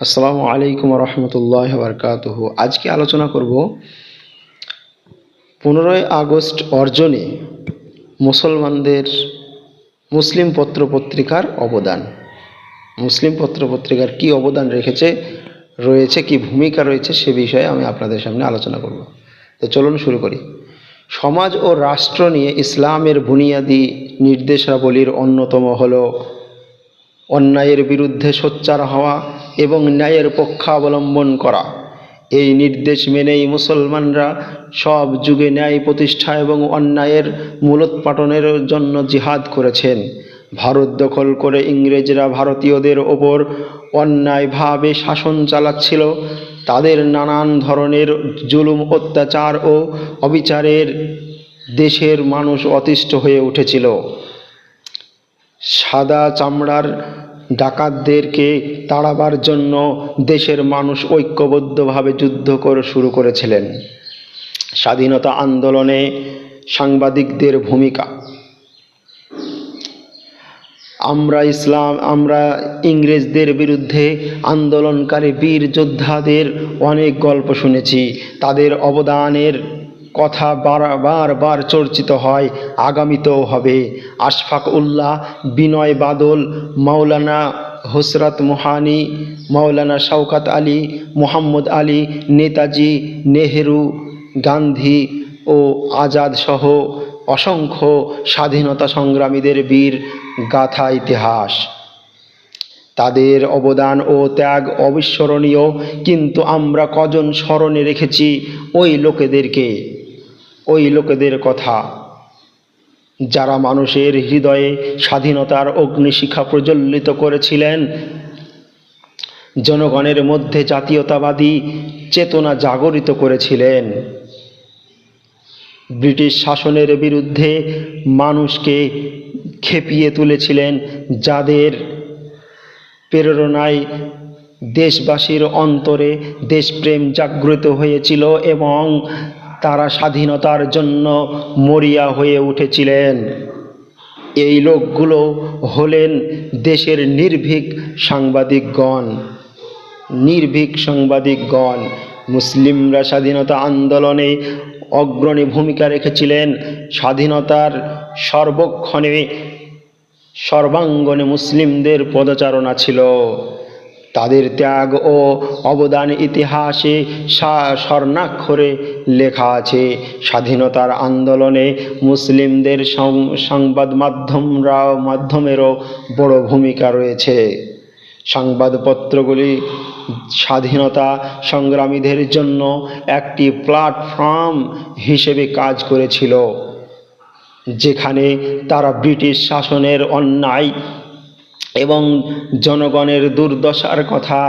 আসসালামু আলাইকুম রহমতুল্লাহ বরকাতহ আজকে আলোচনা করব পনেরোই আগস্ট অর্জনে মুসলমানদের মুসলিম পত্র পত্রিকার অবদান। মুসলিম পত্র পত্রিকার কী অবদান রেখেছে, রয়েছে, কি ভূমিকা রয়েছে সে বিষয়ে আমি আপনাদের সামনে আলোচনা করব। তো চলুন শুরু করি। সমাজ ও রাষ্ট্র নিয়ে ইসলামের বুনিয়াদি নির্দেশাবলীর অন্যতম হলো অন্যায়ের বিরুদ্ধে সোচ্চার হওয়া এবং ন্যায়ের পক্ষাবলম্বন করা। এই নির্দেশ মেনেই মুসলমানরা সব যুগে ন্যায় প্রতিষ্ঠা এবং অন্যায়ের মূলোৎপাটনের জন্য জিহাদ করেছেন। ভারত দখল করে ইংরেজরা ভারতীয়দের ওপর অন্যায়ভাবে শাসন চালাচ্ছিল। তাদের নানান ধরনের জুলুম, অত্যাচার ও অবিচারের দেশের মানুষ অতিষ্ঠ হয়ে উঠেছিল। সাদা চামড়ার ডাকাতদেরকে তাড়াবার জন্য দেশের মানুষ ঐক্যবদ্ধভাবে যুদ্ধ করে শুরু করেছিলেন। স্বাধীনতা আন্দোলনে সাংবাদিকদের ভূমিকা। আমরা ইসলাম, আমরা ইংরেজদের বিরুদ্ধে আন্দোলনকারী বীর যোদ্ধাদের অনেক গল্প শুনেছি। তাদের অবদানের কথা বারবার বার চর্চিত হয়, আগামীতেও হবে। আশফাক উল্লাহ বিনয় বাদল, মাওলানা হসরত মোহানি, মাওলানা শওকাত আলী, মোহাম্মদ আলী, নেতাজি, নেহেরু, গান্ধী ও আজাদ সহ অসংখ্য স্বাধীনতা সংগ্রামীদের বীর গাথা ইতিহাস। তাদের অবদান ও ত্যাগ অবিস্মরণীয়, কিন্তু আমরা কজন স্মরণে রেখেছি ওই লোকেদেরকে? ওই লোকেদের কথা। যারা মানুষের হৃদয়ে স্বাধীনতার অগ্নিশিখা প্রজ্বলিত করেছিলেন, জনগণের মধ্যে জাতীয়তাবাদী চেতনা জাগরিত করেছিলেন। ব্রিটিশ শাসনের বিরুদ্ধে মানুষকে খেপিয়ে তুলেছিলেন যাদের প্রেরণায় দেশবাসীর অন্তরে দেশপ্রেম জাগ্রত হয়েছিল এবং তারা স্বাধীনতার জন্য মরিয়া হয়ে উঠেছিলেন। এই লোকগুলো হলেন দেশের নির্ভীক সাংবাদিকগণ। নির্ভীক সাংবাদিকগণ, মুসলিমরা স্বাধীনতা আন্দোলনে অগ্রণী ভূমিকা রেখেছিলেন। স্বাধীনতার সর্বক্ষণে সর্বাঙ্গনে মুসলিমদের পদচারণা ছিল। তাদের ত্যাগ ও অবদান ইতিহাসে স্বর্ণাক্ষরে লেখা আছে। স্বাধীনতার আন্দোলনে মুসলিমদের সংবাদ মাধ্যমরাও, মাধ্যমেরও বড় ভূমিকা রয়েছে। সংবাদপত্রগুলি স্বাধীনতা সংগ্রামীদের জন্য একটি প্ল্যাটফর্ম হিসেবে কাজ করেছিল, যেখানে তারা ব্রিটিশ শাসনের অন্যায় এবং জনগণের দুর্দশার কথা,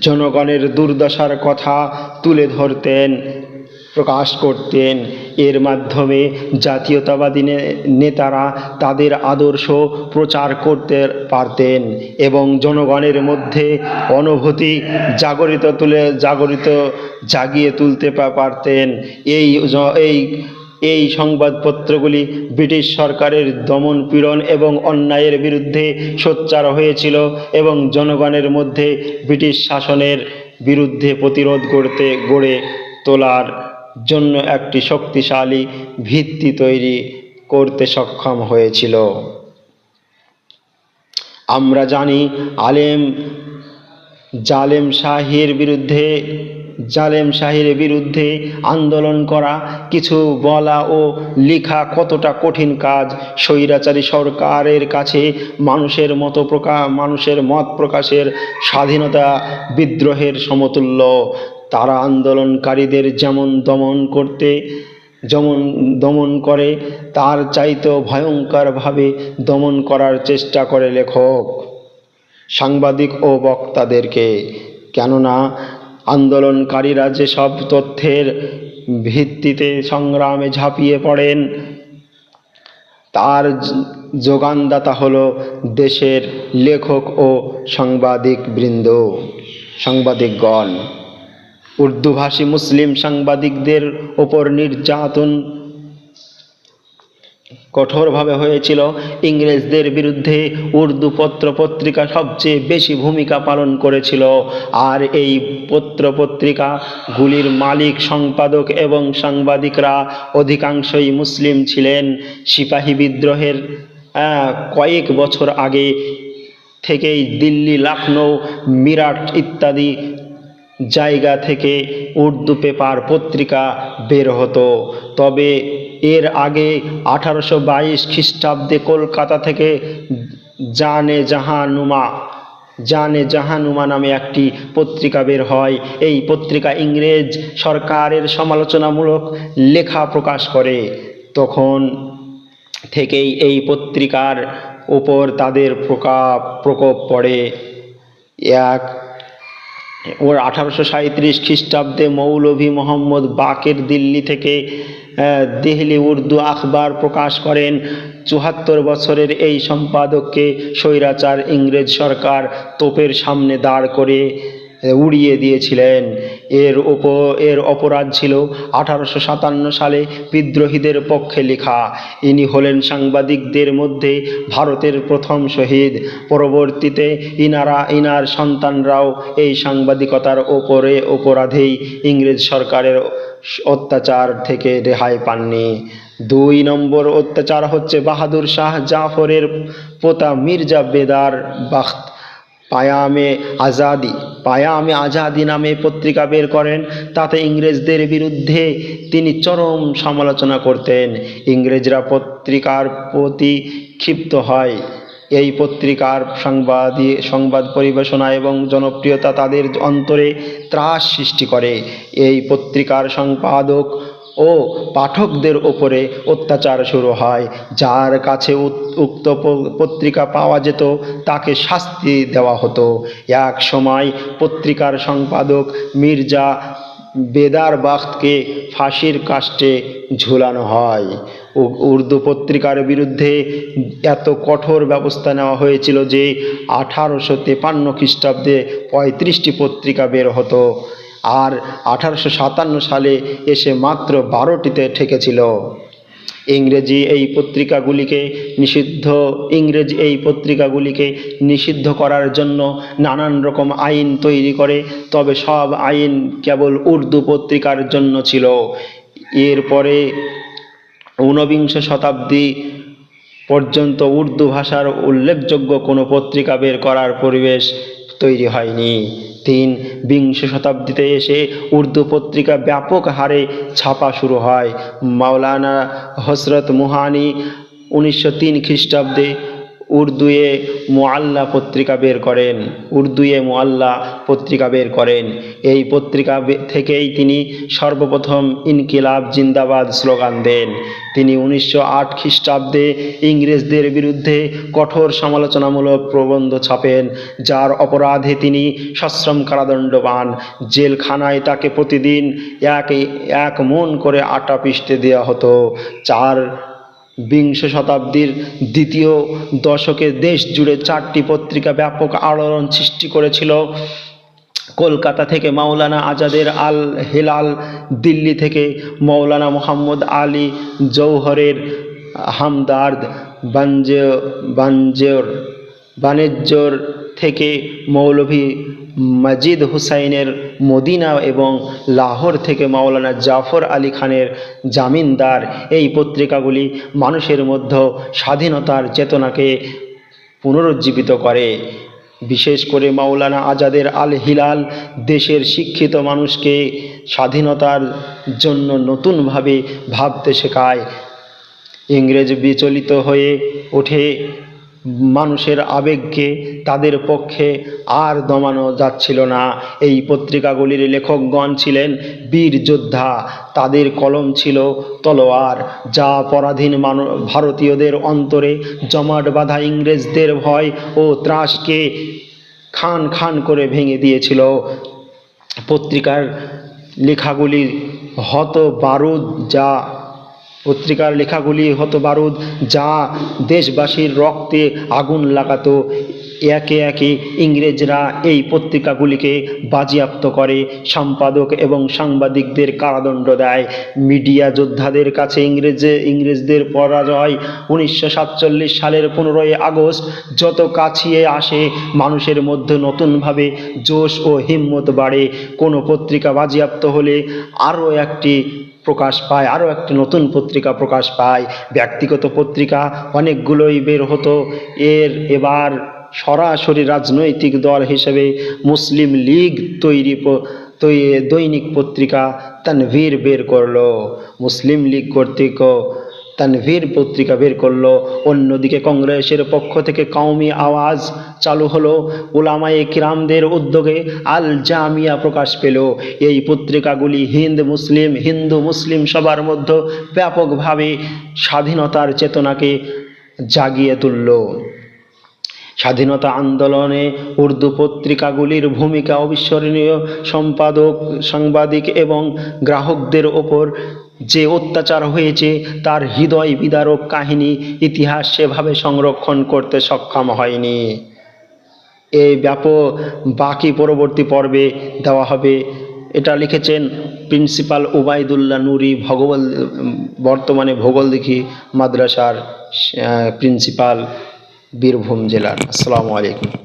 জনগণের দুর্দশার কথা তুলে ধরতেন, প্রকাশ করতেন। এর মাধ্যমে জাতীয়তাবাদী নেতারা তাদের আদর্শ প্রচার করতে পারতেন এবং জনগণের মধ্যে অনুভূতি জাগরিত তুলে, জাগরিত জাগিয়ে তুলতে পারতেন। এই এই এই সংবাদপত্রগুলি ব্রিটিশ সরকারের দমন পীড়ন এবং অন্যায়ের বিরুদ্ধে সোচ্চার হয়েছিল এবং জনগণের মধ্যে ব্রিটিশ শাসনের বিরুদ্ধে প্রতিরোধ করতে গড়ে তোলার জন্য একটি শক্তিশালী ভিত্তি তৈরি করতে সক্ষম হয়েছিল। আমরা জানি আলেম, জালেম শাহের বিরুদ্ধে জালেম শাহের বিরুদ্ধে আন্দোলন করা, কিছু বলা ও লেখা কতটা কঠিন কাজ, স্বৈরাচারী সরকারের কাছে মানুষের মতো প্রকাশ মানুষের মত প্রকাশের স্বাধীনতা বিদ্রোহের সমতুল্য। তারা আন্দোলনকারীদের যেমন দমন করতে, যেমন দমন করে, তার চাইতেও ভয়ঙ্করভাবে দমন করার চেষ্টা করে লেখক, সাংবাদিক ও বক্তাদেরকে। কেননা আন্দোলনকারীরা যেসব তথ্যের ভিত্তিতে সংগ্রামে ঝাঁপিয়ে পড়েন, তার যোগানদাতা হল দেশের লেখক ও সাংবাদিক বৃন্দ সাংবাদিকগণ। উর্দুভাষী মুসলিম সাংবাদিকদের ওপর নির্যাতন কঠোরভাবে হয়েছিল। ইংরেজদের বিরুদ্ধে উর্দু পত্র পত্রিকা সবচেয়ে বেশি ভূমিকা পালন করেছিল। আর এই পত্র পত্রিকাগুলির মালিক, সম্পাদক এবং সাংবাদিকরা অধিকাংশই মুসলিম ছিলেন। সিপাহী বিদ্রোহের কয়েক বছর আগে থেকেই দিল্লি লখনৌ মিরাট ইত্যাদি জায়গা থেকে উর্দু পেপার পত্রিকা বের হতো। তবে এর আগে আঠারোশো বাইশ খ্রিস্টাব্দে কলকাতা থেকে জানে জাহানুমা জানে জাহানুমা নামে একটি পত্রিকা বের হয়। এই পত্রিকা ইংরেজ সরকারের সমালোচনামূলক লেখা প্রকাশ করে। তখন থেকেই এই পত্রিকার উপর তাদের প্রকাপ প্রকোপ পড়ে। এক ওর আঠারোশো সাঁত্রিশ খ্রিস্টাব্দে মৌলভী মোহাম্মদ বাকের দিল্লি থেকে দেহলি উর্দু আখবার প্রকাশ করেন। চুহাত্তর বছরের এই সম্পাদককে স্বৈরাচার ইংরেজ সরকার তোপের সামনে দাঁড় করে উড়িয়ে দিয়েছিলেন। এর উপর এর অপরাধ ছিল আঠারোশো সাতান্ন সালে বিদ্রোহীদের পক্ষে লেখা। ইনি হলেন সাংবাদিকদের মধ্যে ভারতের প্রথম শহীদ। পরবর্তীতে ইনারা, ইনার সন্তানরাও এই সাংবাদিকতার ওপরে অপরাধেই ইংরেজ সরকারের অত্যাচার থেকে রেহাই পাননি। দুই নম্বর অত্যাচার হচ্ছে বাহাদুর শাহ জাফরের পোতা মির্জা বেদার বাখত পায়ামে আজাদি। পায়ামে আজাদি নামে পত্রিকা বের করেন, তাতে ইংরেজদের বিরুদ্ধে তিনি চরম সমালোচনা করতেন। ইংরেজরা পত্রিকার প্রতি ক্ষিপ্ত হয়। এই পত্রিকার সাংবাদিক সংবাদ পরিবেশনা এবং জনপ্রিয়তা তাদের অন্তরে ত্রাস সৃষ্টি করে। এই পত্রিকার সম্পাদক ও পাঠকদের ওপরে অত্যাচার শুরু হয়। যার কাছে উক্ত পত্রিকা পাওয়া যেত, তাকে শাস্তি দেওয়া হতো। এক সময় পত্রিকার সম্পাদক মির্জা বেদার বাখতকে ফাঁসির কাষ্টে ঝুলানো হয়। উর্দু পত্রিকার বিরুদ্ধে এত কঠোর ব্যবস্থা নেওয়া হয়েছিল যে, আঠারোশো তেপান্ন খ্রিস্টাব্দে পঁয়ত্রিশটি পত্রিকা বের হতো। আর আঠারোশো সাতান্ন সালে এসে মাত্র বারোটিতে ঠেকেছিল। ইংরেজি এই পত্রিকাগুলিকে নিষিদ্ধ, ইংরেজ এই পত্রিকাগুলিকে নিষিদ্ধ করার জন্য নানান রকম আইন তৈরি করে, তবে সব আইন কেবল উর্দু পত্রিকার জন্য ছিল। এরপরে ঊনবিংশ শতাব্দী পর্যন্ত উর্দু ভাষার উল্লেখযোগ্য কোনো পত্রিকা বের করার পরিবেশ তৈরি হয়নি। তিন বিংশ শতাব্দীতে এসে উর্দু পত্রিকা ব্যাপক হারে ছাপা শুরু হয়। মাওলানা হসরত মুহানি উনিশশো তিন খ্রিস্টাব্দে উর্দুয়ে মোয়াল্লা পত্রিকা বের করেন, উর্দুয়ে মোয়াল্লা পত্রিকা বের করেন। এই পত্রিকা থেকেই তিনি সর্বপ্রথম ইনকিলাব, জিন্দাবাদ স্লোগান দেন। তিনি উনিশশো আট খ্রিস্টাব্দে ইংরেজদের বিরুদ্ধে কঠোর সমালোচনামূলক প্রবন্ধ ছাপেন, যার অপরাধে তিনি সশ্রম কারাদণ্ড পান। জেলখানায় তাকে প্রতিদিন এক এক মন করে আটা পিষতে দেওয়া হতো। চার বিংশ শতাব্দীর দ্বিতীয় দশকে দেশ জুড়ে চারটি পত্রিকা ব্যাপক আলোড়ন সৃষ্টি করেছিল। কলকাতা থেকে মাওলানা আজাদের আল হেলাল, দিল্লি থেকে মৌলানা মোহাম্মদ আলী জৌহরের হামদার্দ, বাঞ্জে বাঞ্জের বাণিজ্যর থেকে মৌলভী মজিদ হুসাইনের মদিনা এবং লাহোর থেকে মাওলানা জাফর আলী খানের জামিনদার। এই পত্রিকাগুলি মানুষের মধ্যে স্বাধীনতার চেতনাকে পুনরুজ্জীবিত করে। বিশেষ করে মাওলানা আজাদের আল হিলাল দেশের শিক্ষিত মানুষকে স্বাধীনতার জন্য নতুনভাবে ভাবতে শেখায়। ইংরেজ বিচলিত হয়ে ওঠে মানুষের আবেগকে তাদের পক্ষে আর দমানো যাচ্ছিল না। এই পত্রিকাগুলির লেখকগণ ছিলেন বীর যোদ্ধা। তাদের কলম ছিল তলোয়ার, যা পরাধীন মানু, ভারতীয়দের অন্তরে জমাট বাঁধা ইংরেজদের ভয় ও ত্রাসকে খান খান করে ভেঙে দিয়েছিল। পত্রিকার লেখাগুলির হত বারুদ যা পত্রিকার লেখাগুলি হতো বারুদ যা দেশবাসীর রক্তে আগুন লাগাতো। একে একে ইংরেজরা এই পত্রিকাগুলিকে বাজেয়াপ্ত করে। সম্পাদক এবং সাংবাদিকদের কারাদণ্ড দেয়। মিডিয়া যোদ্ধাদের কাছে ইংরেজ, ইংরেজদের পরাজয়। উনিশশো সাতচল্লিশ সালের পনেরোই আগস্ট যত কাছিয়ে আসে, মানুষের মধ্যে নতুনভাবে জোশ ও হিম্মত বাড়ে। কোনো পত্রিকা বাজেয়াপ্ত হলে আরও একটি প্রকাশ পায়, আরও একটি নতুন পত্রিকা প্রকাশ পায়, ব্যক্তিগত পত্রিকা অনেকগুলোই বের হতো। এর এবার সরাসরি রাজনৈতিক দল হিসেবে মুসলিম লীগ তৈরি দৈনিক পত্রিকা তানভীর বের করল। মুসলিম লীগ কর্তৃক তানভীর পত্রিকা বের করল। অন্যদিকে কংগ্রেসের পক্ষ থেকে কওমি আওয়াজ চালু হলো। ওলামায়ে কিরামদের উদ্যোগে আল জামিয়া প্রকাশ পেল। এই পত্রিকাগুলি হিন্দ মুসলিম, হিন্দু মুসলিম সবার মধ্যে ব্যাপকভাবে স্বাধীনতার চেতনাকে জাগিয়ে তুলল। স্বাধীনতা আন্দোলনে উর্দু পত্রিকাগুলির ভূমিকা অবিস্মরণীয়। সম্পাদক, সাংবাদিক এবং গ্রাহকদের ওপর যে অত্যাচার হয়েছে তার হৃদয় বিদারক কাহিনী ইতিহাস সেভাবে সংরক্ষণ করতে সক্ষম হয়নি। এই ব্যাপক বাকি পরবর্তী পর্বে দেওয়া হবে। এটা লিখেছেন প্রিন্সিপাল ওবায়দুল্লাহ নুরি ভগবল বর্তমানে ভূগোলদিঘি মাদ্রাসার প্রিন্সিপাল বীরভূম জেলার। আসসালামু আলাইকুম।